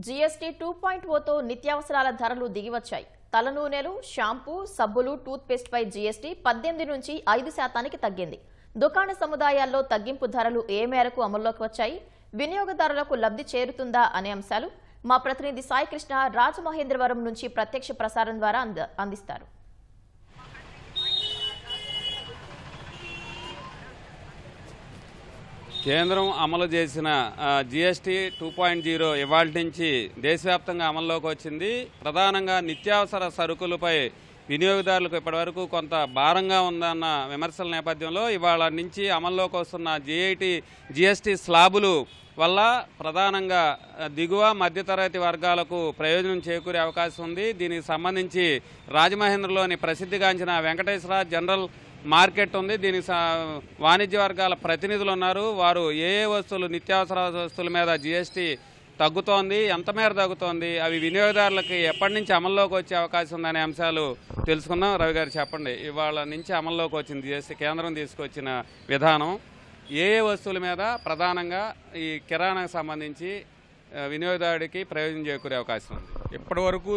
GST two point ఓతో నిత్యావసరాల ధరలు దిగివచ్చాయి. తలనూనెలు shampoo సబ్బులు టూత్పేస్ట్పై పై జీఎస్టీ పద్దెనిమిది నుంచి ఐదు శాతానికి తగ్గింది. దుకాణ సముదాయాల్లో తగ్గింపు ధరలు ఏ మేరకు అమల్లోకి వచ్చాయి? వినియోగదారులకు లబ్ధి చేరుతుందా అనే అంశాలు మా ప్రతినిధి సాయికృష్ణ రాజమహేంద్రవరం నుంచి ప్రత్యక్ష ప్రసారం ద్వారా అంద- అందిస్తారు. కేంద్రం అమలు చేసిన జిఎస్టీ టూ పాయింట్ జీరో ఇవాళ నుంచి దేశవ్యాప్తంగా అమల్లోకి వచ్చింది. ప్రధానంగా నిత్యావసర సరుకులపై వినియోగదారులకు ఇప్పటివరకు కొంత భారంగా ఉందన్న విమర్శల నేపథ్యంలో ఇవాళ నుంచి అమల్లోకి వస్తున్న జిఐటి జిఎస్టీ స్లాబులు వల్ల ప్రధానంగా దిగువ మధ్యతరగతి వర్గాలకు ప్రయోజనం చేకూరే అవకాశం ఉంది. దీనికి సంబంధించి రాజమహేంద్రలోని ప్రసిద్ధిగాంచిన వెంకటేశ్వర జనరల్ మార్కెట్ ఉంది. దీనికి సా- వాణిజ్య వర్గాల ప్రతినిధులు ఉన్నారు. వారు ఏ ఏ వస్తువులు నిత్యావసర వస్తువుల మీద జిఎస్టీ తగ్గుతోంది ఎంత మేర తగ్గుతోంది అవి వినియోగదారులకి ఎప్పటి నుంచి అమల్లోకి వచ్చే అవకాశం ఉందనే అంశాలు తెలుసుకుందాం. రవి గారు చెప్పండి ఇవాళ నుంచి అమల్లోకి వచ్చింది జిఎస్టీ కేంద్రం తీసుకొచ్చిన విధానం ఏ ఏ వస్తువుల మీద ప్రధానంగా ఈ కిరాణాకు సంబంధించి వినియోగదారుడికి ప్రయోజనం చేకూరే అవకాశం ఉంది? ఇప్పటి వరకు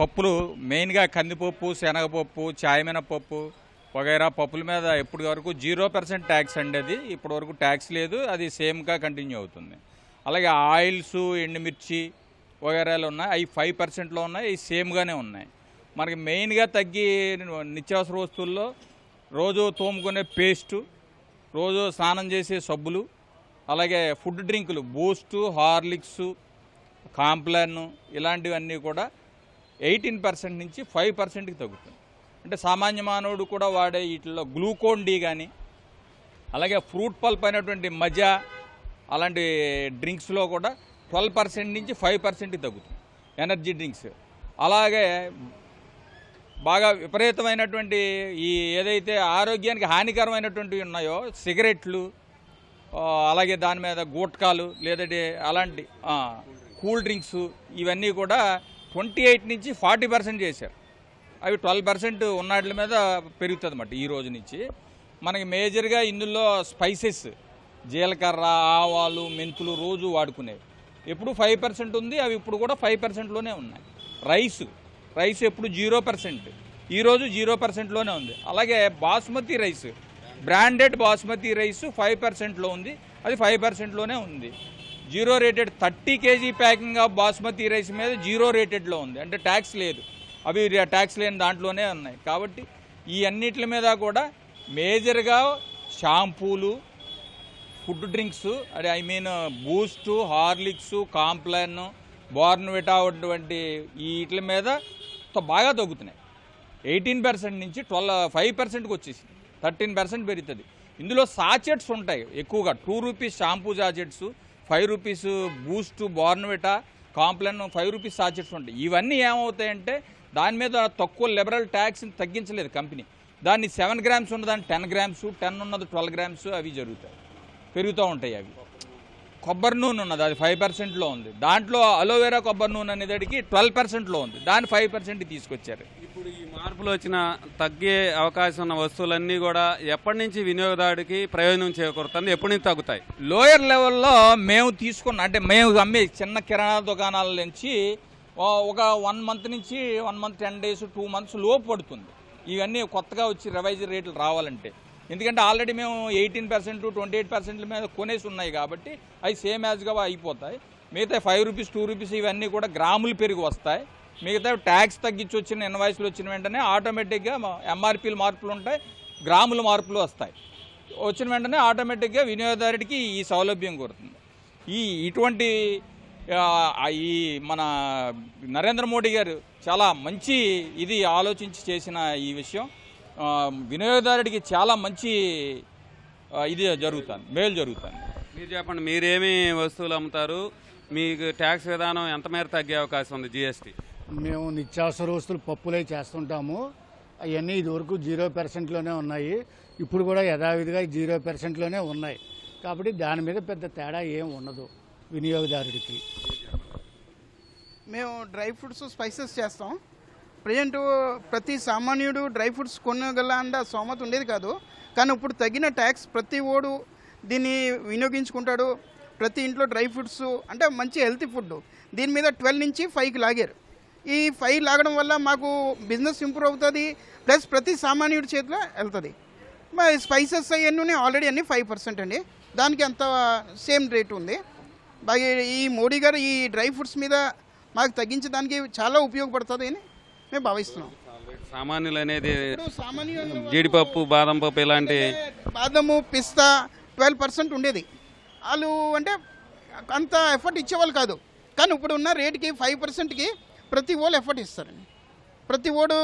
పప్పులు మెయిన్గా కందిపప్పు శనగపప్పు చాయమినపప్పు వగైరా పప్పుల మీద ఇప్పటి వరకు జీరో పర్సెంట్ ట్యాక్స్ అండి అది. ఇప్పటి వరకు ట్యాక్స్ లేదు అది సేమ్గా కంటిన్యూ అవుతుంది. అలాగే ఆయిల్స్ ఎండుమిర్చి వగేరాలు ఉన్నాయి. అవి ఫైవ్ పర్సెంట్లో ఉన్నాయి. అవి సేమ్గానే ఉన్నాయి. మనకి మెయిన్గా తగ్గి నిత్యావసర వస్తువుల్లో రోజు తోముకునే పేస్టు రోజు స్నానం చేసే సబ్బులు అలాగే ఫుడ్ డ్రింకులు బూస్టు హార్లిక్స్ కాంప్లాన్ ఇలాంటివన్నీ కూడా ఎయిటీన్ పర్సెంట్ నుంచి ఫైవ్ పర్సెంట్కి తగ్గుతుంది అంటే సామాన్య మానవుడు కూడా వాడే వీటిలో గ్లూకోన్ డి కానీ అలాగే ఫ్రూట్ పల్ప్ అయినటువంటి మజా అలాంటి డ్రింక్స్లో కూడా ట్వెల్వ్ పర్సెంట్ నుంచి ఫైవ్ పర్సెంట్కి తగ్గుతుంది. Energy drinks. అలాగే బాగా విపరీతమైనటువంటి ఈ ఏదైతే ఆరోగ్యానికి హానికరమైనటువంటివి ఉన్నాయో సిగరెట్లు అలాగే దాని మీద గుట్కాలు లేదంటే అలాంటి కూల్ డ్రింక్స్ ఇవన్నీ కూడా ట్వంటీ ఎయిట్ నుంచి ఫార్టీ పర్సెంట్ చేశారు. అవి ట్వెల్వ్ పర్సెంట్ ఉన్నాటి మీద పెరుగుతుంది అన్నమాట ఈ రోజు నుంచి. మనకి మేజర్గా ఇందులో స్పైసెస్ జీలకర్ర ఆవాలు మెంతులు రోజు వాడుకునేవి. ఎప్పుడు ఫైవ్ పర్సెంట్ ఉంది అవి ఇప్పుడు కూడా ఫైవ్ పర్సెంట్లోనే ఉన్నాయి. రైస్ రైస్ ఎప్పుడు జీరో పర్సెంట్. ఈరోజు జీరో పర్సెంట్లోనే ఉంది. అలాగే basmati rice branded basmati rice five పర్సెంట్లో ఉంది అది ఫైవ్ పర్సెంట్లోనే ఉంది. Zero rated thirty KG packing of basmati rice మీద జీరో రేటెడ్లో ఉంది. అంటే ట్యాక్స్ లేదు. అవి ట్యాక్స్ లేని దాంట్లోనే ఉన్నాయి. కాబట్టి ఈ అన్నిటి మీద కూడా మేజర్గా షాంపూలు ఫుడ్ డ్రింక్స్ అంటే I mean Boost Horlicks Complan Bournvita వంటి వీటి మీద బాగా తగ్గుతున్నాయి. ఎయిటీన్ పర్సెంట్ నుంచి ట్వెల్వ్ ఫైవ్ పర్సెంట్కి వచ్చేసింది. థర్టీన్ పర్సెంట్ పెరుగుతుంది. ఇందులో సాచెట్స్ ఉంటాయి ఎక్కువగా. Two rupees shampoo sachets five rupees Boost Bournvita Complan five rupees sachets ఉంటాయి. ఇవన్నీ ఏమవుతాయంటే దాని మీద తక్కువ లిబరల్ ట్యాక్స్ని తగ్గించలేదు కంపెనీ. దాన్ని సెవెన్ గ్రామ్స్ ఉన్నదాన్ని టెన్ గ్రామ్స్ టెన్ ఉన్నది ట్వెల్వ్ గ్రామ్స్ అవి జరుగుతాయి. పెరుగుతూ ఉంటాయి అవి. కొబ్బరి నూనె ఉన్నది అది ఫైవ్ పర్సెంట్లో ఉంది. దాంట్లో అలోవెరా కొబ్బరి నూనె అనేదానికి ట్వెల్వ్ పర్సెంట్లో ఉంది. దాన్ని ఫైవ్ పర్సెంట్ తీసుకొచ్చారు. ఇప్పుడు ఈ మార్పులు వచ్చిన తగ్గే అవకాశం ఉన్న వస్తువులన్నీ కూడా ఎప్పటి నుంచి వినియోగదారుడికి ప్రయోజనం చేకూరుతుంది ఎప్పటి నుంచి తగ్గుతాయి? లోయర్ లెవెల్లో మేము తీసుకున్న అంటే మేము అమ్మే చిన్న కిరాణా దుకాణాల నుంచి ఒక వన్ మంత్ నుంచి one month ten days two months లోపు పడుతుంది. ఇవన్నీ కొత్తగా వచ్చి రివైజ్ రేట్లు రావాలంటే. ఎందుకంటే ఆల్రెడీ మేము ఎయిటీన్ పర్సెంట్ ట్వంటీ ఎయిట్ పర్సెంట్ల మీద కొనేసి ఉన్నాయి కాబట్టి అవి సేమ్ యాజ్గా అయిపోతాయి. మిగతా ఫైవ్ రూపీస్ టూ రూపీస్ ఇవన్నీ కూడా గ్రాములు పెరిగి వస్తాయి. మిగతా ట్యాక్స్ తగ్గించి వచ్చిన ఇన్వాయిస్లు వచ్చిన వెంటనే ఆటోమేటిక్గా ఎంఆర్పీలు మార్పులు ఉంటాయి గ్రాముల మార్పులు వస్తాయి. వచ్చిన వెంటనే ఆటోమేటిక్గా వినియోగదారుడికి ఈ సౌలభ్యం కోరుతుంది. ఈ ఇటువంటి ఈ మన నరేంద్ర మోడీ గారు చాలా మంచి ఇది ఆలోచించి చేసిన ఈ విషయం. వినియోగదారుడికి చాలా మంచి ఇది జరుగుతుంది మేలు జరుగుతుంది మీరు చెప్పండి మీరేమి వస్తువులు అమ్ముతారు? మీకు ట్యాక్స్ విధానం ఎంత మేర తగ్గే అవకాశం ఉంది జిఎస్టీ? మేము నిత్యావసర వస్తువులు పప్పులై చేస్తుంటాము. అవన్నీ ఇదివరకు జీరో పర్సెంట్లోనే ఉన్నాయి. ఇప్పుడు కూడా యథావిధిగా జీరో పర్సెంట్లోనే ఉన్నాయి. కాబట్టి దాని మీద పెద్ద తేడా ఏం ఉండదు వినియోగదారుడికి. మేము డ్రై ఫ్రూట్స్ స్పైసెస్ చేస్తాం. ప్రజెంట్ ప్రతి సామాన్యుడు డ్రై ఫ్రూట్స్ కొనగల అండ సోమత ఉండేది కాదు. కానీ ఇప్పుడు తగిన ట్యాక్స్ ప్రతి ఓడు దీన్ని వినియోగించుకుంటాడు. ప్రతి ఇంట్లో డ్రై ఫ్రూట్స్ అంటే మంచి హెల్తీ ఫుడ్. దీని మీద ట్వెల్వ్ నుంచి ఫైవ్కి లాగారు. ఈ ఫైవ్ లాగడం వల్ల మాకు బిజినెస్ ఇంప్రూవ్ అవుతుంది. ప్లస్ ప్రతి సామాన్యుడి చేతిలో వెళ్తుంది. మరి స్పైసెస్ అవన్నీ ఆల్రెడీ అన్ని ఫైవ్ పర్సెంట్ అండి. దానికి అంత సేమ్ రేట్ ఉంది. బాగా ఈ మోడీ గారు ఈ డ్రై ఫ్రూట్స్ మీద మాకు తగ్గించడానికి చాలా ఉపయోగపడుతుంది అని మేము భావిస్తున్నాం. సామాన్యులు అనేది జీడిపప్పు బాదం పప్పు ఇలాంటి బాదము పిస్తా ట్వెల్వ్ పర్సెంట్ ఉండేది. వాళ్ళు అంటే అంత ఎఫర్ట్ ఇచ్చేవాళ్ళు కాదు. కానీ ఇప్పుడు ఉన్న రేట్కి ఫైవ్ పర్సెంట్కి ప్రతి ఓళ్ళు ఎఫర్ట్ ఇస్తారండి ప్రతి ఓడు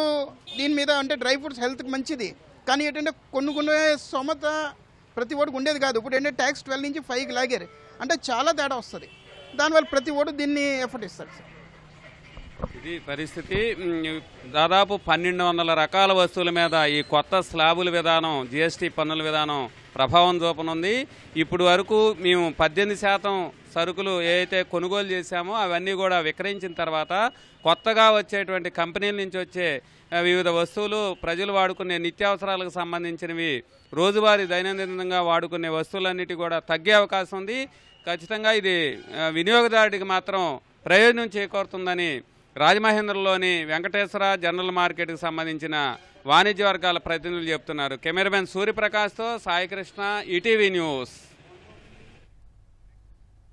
దీని మీద అంటే డ్రై ఫ్రూట్స్ హెల్త్కి మంచిది. కానీ ఏంటంటే కొన్ని కొన్ని సొమత ప్రతి ఓడికి ఉండేది కాదు. ఇప్పుడు ఏంటంటే ట్యాక్స్ ట్వెల్వ్ నుంచి ఫైవ్కి లాగారు. అంటే చాలా తేడా వస్తుంది. దానివల్ల ప్రతి ఓడు దీన్ని ఎఫర్ట్ ఇస్తారు. సార్ ఇది పరిస్థితి. దాదాపు పన్నెండు వందల రకాల వస్తువుల మీద ఈ కొత్త స్లాబుల విధానం జిఎస్టీ పన్నుల విధానం ప్రభావం చూపనుంది. ఇప్పుడు వరకు మేము పద్దెనిమిది శాతం సరుకులు ఏవైతే కొనుగోలు చేశామో అవన్నీ కూడా విక్రయించిన తర్వాత కొత్తగా వచ్చేటువంటి కంపెనీల నుంచి వచ్చే వివిధ వస్తువులు ప్రజలు వాడుకునే నిత్యావసరాలకు సంబంధించినవి రోజువారీ దైనందినంగా వాడుకునే వస్తువులన్నిటి కూడా తగ్గే అవకాశం ఉంది. ఖచ్చితంగా ఇది వినియోగదారుడికి మాత్రం ప్రయోజనం చేకూరుతుందని రాజమహేంద్రలోని వెంకటేశ్వర జనరల్ మార్కెట్కి సంబంధించిన వాణిజ్య వర్గాల ప్రతినిధులు చెప్తున్నారు. కెమెరామెన్ సూర్యప్రకాష్తో సాయికృష్ణ ఈటీవీ న్యూస్.